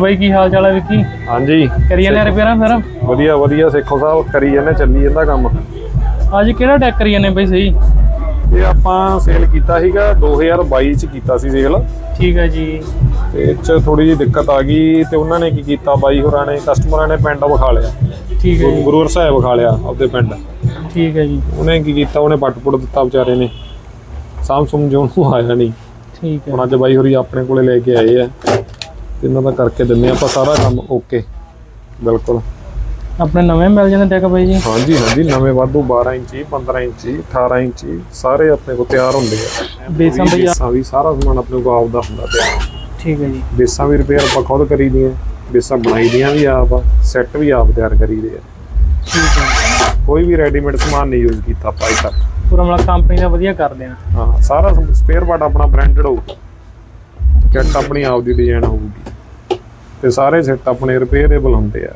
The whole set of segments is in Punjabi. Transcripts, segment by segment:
ਬਾਈ ਕੀ ਹਾਲ ਚਾਲ ਹੈ ਵਿੱਕੀ? ਹਾਂਜੀ। ਕਰੀ ਜਾਂਦੇ ਰਿਪੇਅਰਾਂ ਫਿਰ? ਵਧੀਆ ਵਧੀਆ ਸੇਖੋ ਸਾਹਿਬ ਕਰੀ ਜਾਂਦੇ ਚੱਲੀ ਜਾਂਦਾ ਕੰਮ। ਅੱਜ ਕਿਹੜਾ ਟੈਕ ਕਰੀ ਜਾਂਦੇ ਬਾਈ ਸਹੀ? ਇਹ ਆਪਾਂ ਸੇਲ ਕੀਤਾ ਸੀਗਾ 2022 ਚ ਕੀਤਾ ਸੀ ਸੇਲ ਠੀਕ ਹੈ ਜੀ। ਤੇ ਇਹ ਚ ਥੋੜੀ ਜਿਹੀ ਦਿੱਕਤ ਆ ਗਈ ਤੇ ਉਹਨਾਂ ਨੇ ਕੀ ਕੀਤਾ ਬਾਈ ਹੋਰਾਂ ਨੇ ਕਸਟਮਰਾਂ ਨੇ ਪਿੰਡ ਵਿਖਾ ਲਿਆ। ਠੀਕ ਹੈ ਜੀ। ਗੁਰੂਵਰ ਸਾਹਿਬ ਵਿਖਾ ਲਿਆ ਆਪਦੇ ਪਿੰਡ। ਠੀਕ ਹੈ ਜੀ। ਉਹਨੇ ਕੀ ਕੀਤਾ ਉਹਨੇ ਪੱਟ ਪੁੱਟ ਦਿੱਤਾ ਵਿਚਾਰੇ ਨੇ। ਸਾਮ ਸੁਮ ਜੋ ਨੂੰ ਆਇਆ ਨਹੀਂ। ਠੀਕ ਹੈ। ਹੁਣ ਅੱਜ ਬਾਈ ਹੋਰੀ ਆਪਣੇ ਕੋਲੇ ਲੈ ਕੇ ਆਏ ਆ। ਤੇ ਇਹਨਾਂ ਦਾ ਕਰਕੇ ਦਿੰਨੇ ਆਪਾਂ ਸਾਰਾ ਕੰਮ ਓਕੇ ਬਿਲਕੁਲ। ਆਪਣੇ ਨਵੇਂ ਮਿਲ ਜਾਂਦੇ ਟੈਕ ਬਾਈ ਜੀ? ਹਾਂਜੀ ਹਾਂਜੀ ਨਵੇਂ ਵਾਧੂ 12 ਇੰਚੀ 15 ਇੰਚੀ 18 ਇੰਚੀ ਸਾਰੇ ਆਪਣੇ ਕੋਲ ਤਿਆਰ ਹੁੰਦੇ ਆ। ਬੇਸਾਂ ਬਈ ਬੇਸਾਂ ਵੀ ਸਾਰਾ ਸਮਾਨ ਆਪਣੇ ਕੋਲ ਆਪਦਾ ਹੁੰਦਾ ਪਿਆ। ਠੀਕ ਹੈ ਜੀ। ਬੇਸਾਂ ਵੀ ਰਿਪੇਅਰ ਆਪਾਂ ਖੁਦ ਕਰੀਦੀਆਂ ਬੇਸਾਂ ਬਣਾਈ ਦੀਆਂ ਵੀ ਆਪ ਸੈੱਟ ਵੀ ਆਪ ਤਿਆਰ ਕਰੀਦੇ ਆ। ਠੀਕ ਹੈ ਕੋਈ ਵੀ ਰੈਡੀਮੇਡ ਸਮਾਨ ਨਹੀਂ ਯੂਜ਼ ਕੀਤਾ ਆਪਾਂ ਅਜੇ ਤੱਕ। ਪੂਰਾ ਮਤਲਬ ਕੰਪਨੀ ਦਾ ਵਧੀਆ ਕਰਦੇ ਆ। ਹਾਂ ਸਾਰਾ ਸਪੇਅਰ ਪਾਰਟ ਆਪਣਾ ਬ੍ਰਾਂਡਡ ਹੋਊਗਾ। ਕਿੱਟ ਆਪਣੀ ਆਪ ਦੀ ਡਿਜ਼ਾਈਨ ਹੋਊਗੀ। ਤੇ ਸਾਰੇ ਸੈੱਟ ਆਪਣੇ ਰਿਪੇਅਰੇਬਲ ਹੁੰਦੇ ਆ।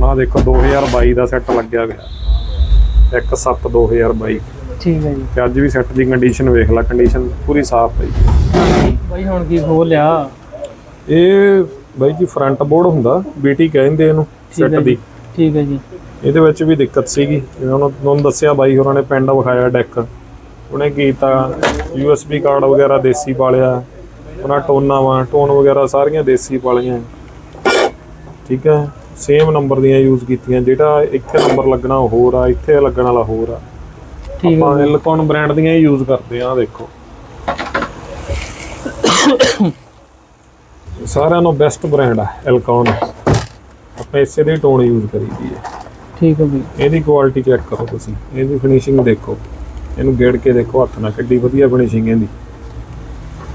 ਨਾ ਦੇਖੋ 2022 ਦਾ ਸੈੱਟ ਲੱਗਿਆ ਹੋਇਆ। 1 7 2022 ਠੀਕ ਹੈ ਜੀ। ਤੇ ਅੱਜ ਵੀ ਸੈੱਟ ਦੀ ਕੰਡੀਸ਼ਨ ਵੇਖ ਲੈ ਕੰਡੀਸ਼ਨ ਪੂਰੀ ਸਾਫ਼ ਹੈ। ਬਾਈ ਹੁਣ ਕੀ ਖੋਲ ਲਿਆ? ਇਹ ਬਾਈ ਜੀ ਫਰੰਟ ਬੋਰਡ ਹੁੰਦਾ ਬੀਟੀ ਕਹਿੰਦੇ ਇਹਨੂੰ ਸੈੱਟ ਹੈ ਦੀ। ਠੀਕ ਹੈ ਜੀ। ਇਹਦੇ ਵਿੱਚ ਵੀ ਦਿੱਕਤ ਸੀਗੀ। ਜਿਵੇਂ ਉਹਨਾਂ ਤੁਹਾਨੂੰ ਦੱਸਿਆ ਬਾਈ ਹੋਰਾਂ ਨੇ ਪਿੰਡ ਵਿਖਾਇਆ ਡੈਕ ਉਹਨੇ ਕੀ ਕੀਤਾ USB ਕਾਰਡ ਵਗੈਰਾ ਦੇਸੀ ਪਾਲਿਆ ਉਹਨਾਂ ਟੋਨਾਂ ਵਾਂ ਟੋਨ ਵਗੈਰਾ ਸਾਰੀਆਂ ਦੇਸੀ ਪਾਲੀਆਂ ਠੀਕ ਹੈ ਸੇਮ ਨੰਬਰ ਦੀਆਂ ਯੂਜ਼ ਕੀਤੀਆਂ ਜਿਹੜਾ ਇੱਥੇ ਨੰਬਰ ਲੱਗਣਾ ਹੋਰ ਆ ਇੱਥੇ ਲੱਗਣ ਵਾਲਾ ਹੋਰ ਆ। ਆਪਾਂ ਐਲਕੌਨ ਬ੍ਰਾਂਡ ਦੀਆਂ ਹੀ ਯੂਜ਼ ਕਰਦੇ ਆ ਦੇਖੋ। ਸਾਰਿਆਂ ਨੂੰ ਬੈਸਟ ਬ੍ਰਾਂਡ ਆ ਐਲਕੌਨ ਆਪਾਂ ਇਸੇ ਦੇ ਟੋਨ ਯੂਜ਼ ਕਰੀਦੀ ਹੈ ਠੀਕ ਹੈ ਬਈ ਇਹਦੀ ਕੁਆਲਿਟੀ ਚੈੱਕ ਕਰੋ ਤੁਸੀਂ। ਇਹਦੀ ਫਿਨਿਸ਼ਿੰਗ ਦੇਖੋ। ਇਹਨੂੰ ਗੇੜ ਕੇ ਦੇਖੋ ਹੱਥ ਨਾਲ। ਕਿੱਡੀ ਵਧੀਆ ਫਿਨਿਸ਼ਿੰਗ ਇਹਦੀ।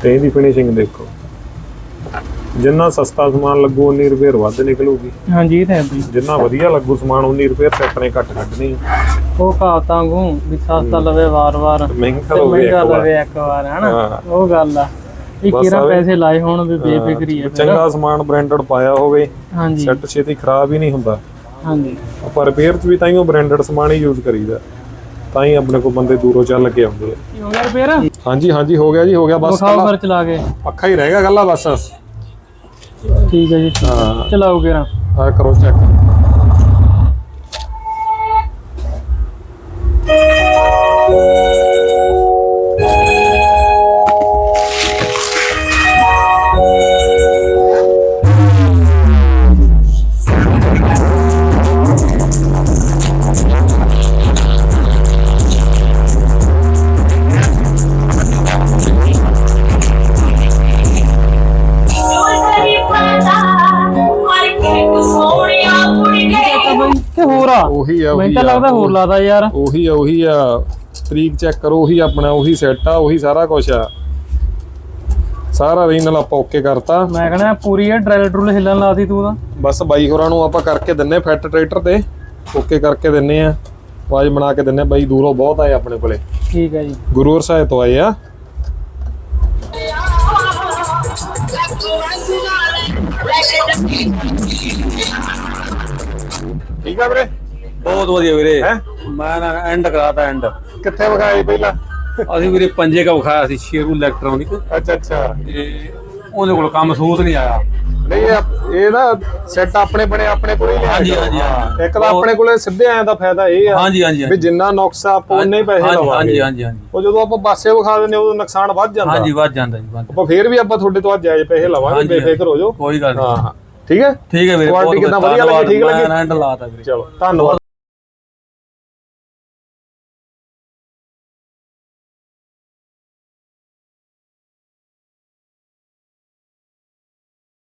ਤੇ ਇਹਦੀ ਫਿਨਿਸ਼ਿੰਗ ਦੇਖੋ। ਜਿੰਨਾ ਸਸਤਾ ਸਮਾਨ ਲੱਗੂ ਉਨੀ ਰਿਪੇਅਰ ਵੱਧ ਨਿਕਲੂਗੀ। ਹਾਂਜੀ ਇਹ ਤਾਂ ਹੈ ਬਈ। ਜਿੰਨਾ ਵਧੀਆ ਲੱਗੂ ਸਮਾਨ ਉਨੀ ਰਿਪੇਅਰ ਸੈੱਟ ਨੇ ਘੱਟ ਕੱਢਣੀ ਆ। ਉਹ ਕਹਾਵਤਾਂ ਵਾਂਗੂ ਵੀ ਸਸਤਾ ਲਵੇ ਵਾਰ-ਵਾਰ। ਮਹਿੰਗਾ ਤੇ ਮਹਿੰਗਾ ਇੱਕ ਵਾਰ। ਲਵੇ ਇੱਕ ਵਾਰ ਹਨਾ? ਹਾਂ। ਉਹ ਗੱਲ ਆ। ਇਹ ਬਸ ਕਿਹੜਾ ਆਵੇ। ਪੈਸੇ ਲਾਏ ਹੋਣ ਵੀ ਬੇਫਿਕਰੀ ਹੈ ਫਿਰ। ਚੰਗਾ ਸਮਾਨ ਬ੍ਰਾਂਡਡ ਪਾਇਆ ਹੋਵੇ ਹਾਂਜੀ। ਸੈੱਟ ਛੇਤੀ ਖਰਾਬ ਹੀ ਨਹੀਂ ਹੁੰਦਾ। ਹਾਂਜੀ। ਆਪਾਂ ਰਿਪੇਅਰ 'ਚ ਵੀ ਤਾਂ ਹੀ ਉਹ ਬ੍ਰਾਂਡਡ ਸਮਾਨ ਹੀ ਯੂਜ਼ ਕਰੀਦਾ। ਤਾਂ ਹੀ ਆਪਣੇ ਕੋਲ ਬੰਦੇ ਦੂਰੋਂ ਚੱਲ ਕੇ ਆਉਂਦੇ ਆ। ਹੋ ਗਿਆ ਰਿਪੇਅਰ ਹਾਂਜੀ ਹਾਂਜੀ ਹੋ ਗਿਆ ਜੀ ਹੋ ਗਿਆ ਬਸ ਵਿਖਾਓ ਫਿਰ ਚਲਾ ਕੇ। ਪੱਖਾ ਹੀ ਰਹਿ ਗਿਆ ਗੱਲਾਂ ਬਸ। ਠੀਕ ਹੈ ਜੀ ਹੈ। ਚਲਾਓ ਕਿਰਾ ਆ ਕਰੋ ਚੈੱਕ ਕਿ ਹੋਰ ਆ? ਉਹੀ ਆ ਮੈਨੂੰ ਤਾਂ ਲੱਗਦਾ ਹੋਰ ਲਾਦਾ ਯਾਰ। ਉਹੀ ਆ ਉਹੀ ਆ। ਤਰੀਕ ਚੈੱਕ ਕਰੋ ਉਹੀ ਆਪਣਾ ਉਹੀ ਸੈੱਟ ਆ ਉਹੀ ਸਾਰਾ ਕੁਝ ਆ। ਸਾਰਾ ਰੀਨਲ ਆਪਾਂ ਓਕੇ ਕਰਤਾ। ਮੈਂ ਕਹਿੰਦਾ ਪੂਰੀ ਇਹ ਡਰੈਲ ਡਰੂਲ ਹਿੱਲਣ ਲਾਤੀ ਤੂੰ ਤਾਂ। ਬਸ ਬਾਈ ਹੋਰਾਂ ਨੂੰ ਆਪਾਂ ਕਰਕੇ ਦਿੰਨੇ ਫਿੱਟ ਟਰੈਕਟਰ ਤੇ। ਓਕੇ ਕਰਕੇ ਦਿੰਨੇ ਆ। ਆਵਾਜ਼ ਬਣਾ ਕੇ ਦਿੰਨੇ ਬਾਈ ਦੂਰੋਂ ਬਹੁਤ ਆਏ ਆਪਣੇ ਕੋਲੇ। ਠੀਕ ਹੈ ਜੀ। ਗੁਰੂਵਰ ਸਾਹਿਬ ਤੋਂ ਆਏ ਆ। ਠੀਕ ਆ ਵੀਰੇ? ਬਹੁਤ ਵਧੀਆ ਵੀਰੇ। ਹੈਂ? ਮੈਂ ਨਾ ਐਂਡ ਕਰਾਤਾ ਐਂਡ ਕਿੱਥੇ ਵਿਖਾਏ ਪਹਿਲਾਂ? ਅਸੀਂ ਵੀਰੇ ਪੰਜੇ ਕਾ ਵਿਖਾਇਆ ਸੀ ਸ਼ੇਰੂ ਇਲੈਕਟ੍ਰੋਨਿਕ ਅੱਛਾ ਅੱਛਾ। ਤੇ ਉਹਦੇ ਕੋਲ ਕੰਮ ਸੂਤ ਨਹੀਂ ਆਇਆ। ਨਹੀਂ ਇਹ- ਇਹ ਨਾ ਸੈੱਟ ਆਪਣੇ ਬਣੇ ਆਪਣੇ ਕੋਲੇ ਲਿਆ ਹਾਂਜੀ। ਹਾਂਜੀ, ਹਾਂਜੀ। ਇੱਕ ਤਾਂ ਆਪਣੇ ਕੋਲੇ ਸਿੱਧੇ ਆਇਆ ਦਾ ਫਾਇਦਾ ਇਹ ਆ ਹਾਂਜੀ ਹਾਂਜੀ ਵੀ ਜਿੰਨਾ ਨੁਕਸ ਆਪਾਂ ਉਨੇ ਹੀ ਪੈਸੇ ਹਾਂਜੀ ਲਵਾਂਗੇ। ਹਾਂਜੀ ਹਾਂਜੀ ਹਾਂਜੀ। ਉਹ ਜਦੋਂ ਆਪਾਂ ਪਾਸੇ ਵਿਖਾ ਦਿੰਦੇ ਉਦੋਂ ਨੁਕਸਾਨ ਵੱਧ ਜਾਂਦਾ। ਹਾਂਜੀ ਵੱਧ ਜਾਂਦਾ ਜੀ ਵੱਧ। ਆਪਾਂ ਫੇਰ ਵੀ ਆਪਾਂ ਤੁਹਾਡੇ ਤੋਂ ਅੱਜ ਜਾਇਜ਼ ਪੈਸੇ ਲਵਾਂਗੇ ਹਾਂਜੀ, ਬੇਫਿਕਰ ਹੋ ਜਾਓ। ਕੋਈ ਗੱਲ ਨਹੀਂ। ਹਾਂ ਹਾਂ। ਠੀਕ ਹੈ? ਠੀਕ ਹੈ ਵੀਰੇ ਬਹੁਤ ਕਿੱਦਾਂ ਵਧੀਆ। ਲੱਗੀ, ਠੀਕ ਲੱਗੀ? ਮੈਂ ਵੀਰੇ। ਚਲੋ ਧੰਨਵਾਦ।